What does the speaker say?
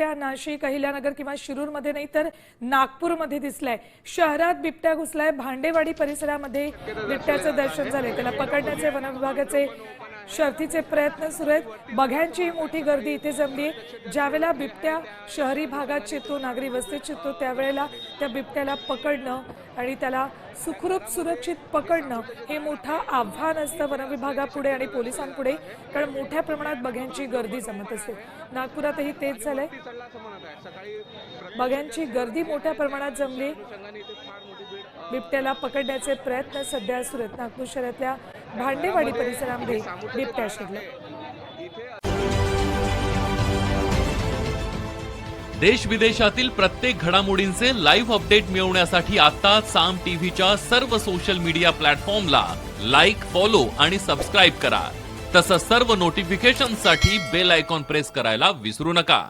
बिबट्या नाशिक अहिल्यानगर किंवा शिरूरमध्ये नाही तर नागपूरमध्ये दिसलाय. शहरात बिबट्या घुसलाय. भांडेवाडी परिसरामध्ये बिबट्याचं दर्शन झालंय. त्याला पकडण्याचे वनविभागाचे शर्थीचे प्रयत्न सुरू आहेत. बघ्यांची मोठी गर्दी इथे जमली आहे. ज्यावेळेला बिबट्या शहरी भागात शिरतो नागरी वस्तीत शिरतो त्यावेळेला त्या बिबट्याला पकडणं आणि त्याला सुखरूप सुरक्षित पकडणं हे मोठं आव्हान असतं वनविभागापुढे आणि पोलिसांपुढे. कारण मोठ्या प्रमाणात बघ्यांची गर्दी जमत असते. नागपुरातही तेच झालंय. बघ्यांची गर्दी मोठ्या प्रमाणात जमली. बिबट्याला पकडण्याचे प्रयत्न सध्या सुरू आहेत नागपूर शहरातल्या भांडेवाडी परिसरामध्ये बिबट्या शिरला. देश विदेशातील प्रत्येक घडामोडींचे लाईव्ह अपडेट मिळवण्यासाठी आता साम टीव्हीच्या सर्व सोशल मीडिया प्लॅटफॉर्मला लाईक फॉलो आणि सबस्क्राईब करा. तसंच सर्व नोटिफिकेशनसाठी बेल आयकॉन प्रेस करायला विसरू नका.